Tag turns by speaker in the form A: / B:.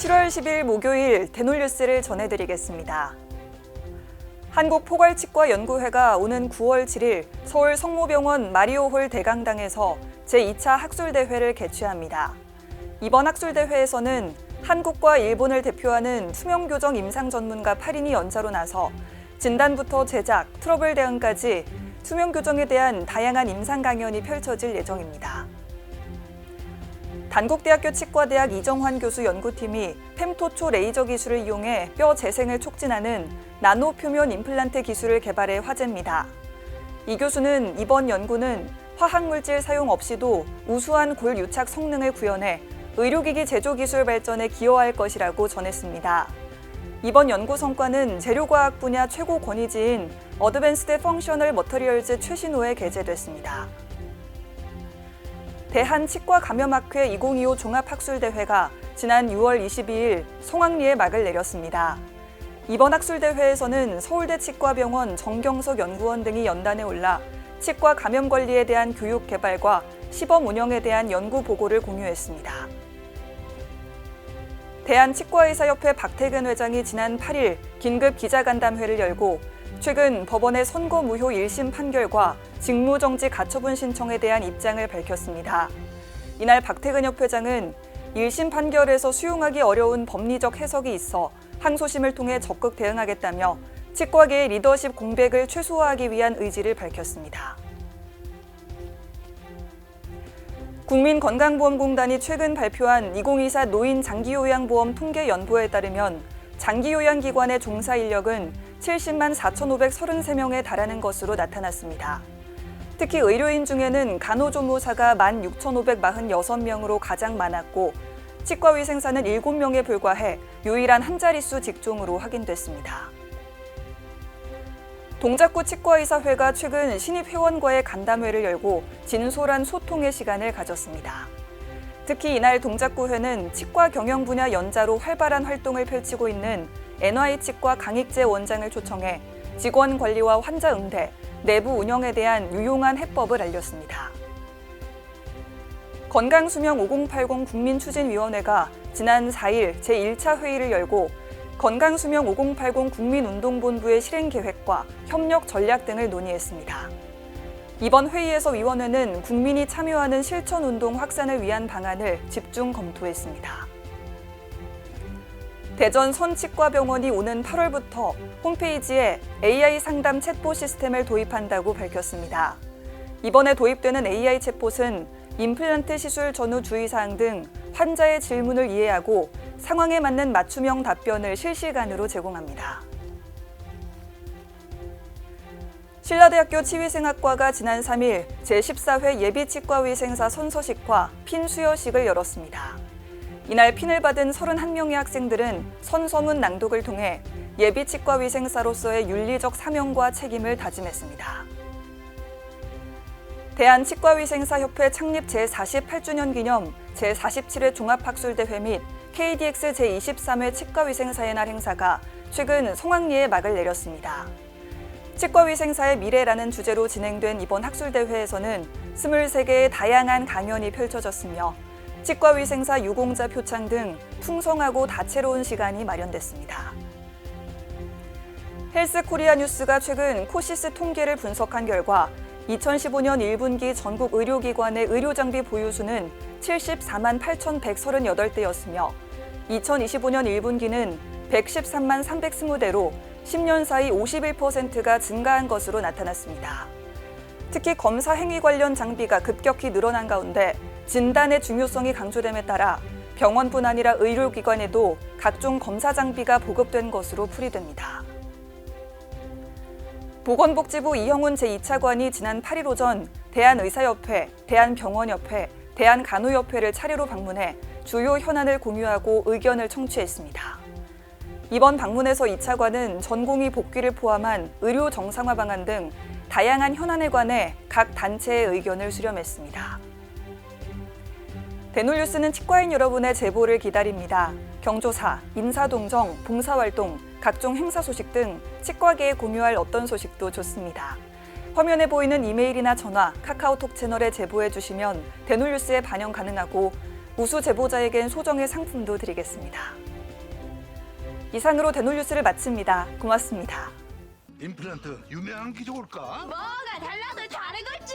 A: 7월 10일 목요일 대놀뉴스를 전해드리겠습니다. 한국포괄치과연구회가 오는 9월 7일 서울 성모병원 마리오홀 대강당에서 제2차 학술대회를 개최합니다. 이번 학술대회에서는 한국과 일본을 대표하는 투명교정 임상 전문가 8인이 연자로 나서 진단부터 제작, 트러블 대응까지 투명교정에 대한 다양한 임상 강연이 펼쳐질 예정입니다. 단국대학교 치과대학 이정환 교수 연구팀이 fem토초 레이저 기술을 이용해 뼈 재생을 촉진하는 나노 표면 임플란트 기술을 개발해 화제입니다. 이 교수는 이번 연구는 화학물질 사용 없이도 우수한 골 유착 성능을 구현해 의료기기 제조 기술 발전에 기여할 것이라고 전했습니다. 이번 연구 성과는 재료과학 분야 최고 권위지인 어드밴스드 펑셔널 머터리얼즈 최신호에 게재됐습니다. 대한치과감염학회 2025 종합학술대회가 지난 6월 22일 송악리에 막을 내렸습니다. 이번 학술대회에서는 서울대 치과병원 정경석 연구원 등이 연단에 올라 치과 감염 관리에 대한 교육 개발과 시범 운영에 대한 연구 보고를 공유했습니다. 대한치과의사협회 박태근 회장이 지난 8일 긴급 기자간담회를 열고 최근 법원의 선고 무효 1심 판결과 직무정지 가처분 신청에 대한 입장을 밝혔습니다. 이날 박태근 협회장은 1심 판결에서 수용하기 어려운 법리적 해석이 있어 항소심을 통해 적극 대응하겠다며 치과계의 리더십 공백을 최소화하기 위한 의지를 밝혔습니다. 국민건강보험공단이 최근 발표한 2024 노인 장기요양보험 통계 연보에 따르면 장기요양기관의 종사 인력은 70만 4,533명에 달하는 것으로 나타났습니다. 특히 의료인 중에는 간호조무사가 16,546명으로 가장 많았고 치과위생사는 7명에 불과해 유일한 한 자릿수 직종으로 확인됐습니다. 동작구 치과의사회가 최근 신입 회원과의 간담회를 열고 진솔한 소통의 시간을 가졌습니다. 특히 이날 동작구회는 치과 경영 분야 연자로 활발한 활동을 펼치고 있는 NY치과 강익재 원장을 초청해 직원 관리와 환자 응대, 내부 운영에 대한 유용한 해법을 알렸습니다. 건강수명 5080 국민추진위원회가 지난 4일 제1차 회의를 열고 건강수명 5080 국민운동본부의 실행 계획과 협력 전략 등을 논의했습니다. 이번 회의에서 위원회는 국민이 참여하는 실천 운동 확산을 위한 방안을 집중 검토했습니다. 대전 선치과병원이 오는 8월부터 홈페이지에 AI 상담 챗봇 시스템을 도입한다고 밝혔습니다. 이번에 도입되는 AI 챗봇은 임플란트 시술 전후 주의사항 등 환자의 질문을 이해하고 상황에 맞는 맞춤형 답변을 실시간으로 제공합니다. 신라대학교 치위생학과가 지난 3일 제14회 예비치과위생사 선서식과 핀 수여식을 열었습니다. 이날 핀을 받은 31명의 학생들은 선서문 낭독을 통해 예비 치과 위생사로서의 윤리적 사명과 책임을 다짐했습니다. 대한치과위생사협회 창립 제48주년 기념 제47회 종합학술대회 및 KDX 제23회 치과위생사의 날 행사가 최근 송악리에 막을 내렸습니다. 치과위생사의 미래라는 주제로 진행된 이번 학술대회에서는 23개의 다양한 강연이 펼쳐졌으며 치과위생사 유공자 표창 등 풍성하고 다채로운 시간이 마련됐습니다. 헬스코리아 뉴스가 최근 코시스 통계를 분석한 결과 2015년 1분기 전국 의료기관의 의료장비 보유수는 74만 8,138대였으며 2025년 1분기는 113만 320대로 10년 사이 51%가 증가한 것으로 나타났습니다. 특히 검사 행위 관련 장비가 급격히 늘어난 가운데 진단의 중요성이 강조됨에 따라 병원뿐 아니라 의료기관에도 각종 검사 장비가 보급된 것으로 풀이됩니다. 보건복지부 이형훈 제2차관이 지난 8일 오전 대한의사협회, 대한병원협회, 대한간호협회를 차례로 방문해 주요 현안을 공유하고 의견을 청취했습니다. 이번 방문에서 이 차관은 전공의 복귀를 포함한 의료 정상화 방안 등 다양한 현안에 관해 각 단체의 의견을 수렴했습니다. 대놀뉴스는 치과인 여러분의 제보를 기다립니다. 경조사, 인사동정, 봉사활동, 각종 행사 소식 등 치과계에 공유할 어떤 소식도 좋습니다. 화면에 보이는 이메일이나 전화, 카카오톡 채널에 제보해 주시면 대놀뉴스에 반영 가능하고 우수 제보자에겐 소정의 상품도 드리겠습니다. 이상으로 대놀뉴스를 마칩니다. 고맙습니다.
B: 임플란트 유명한 게 좋을까?
C: 뭐가 달라도 다르겠죠.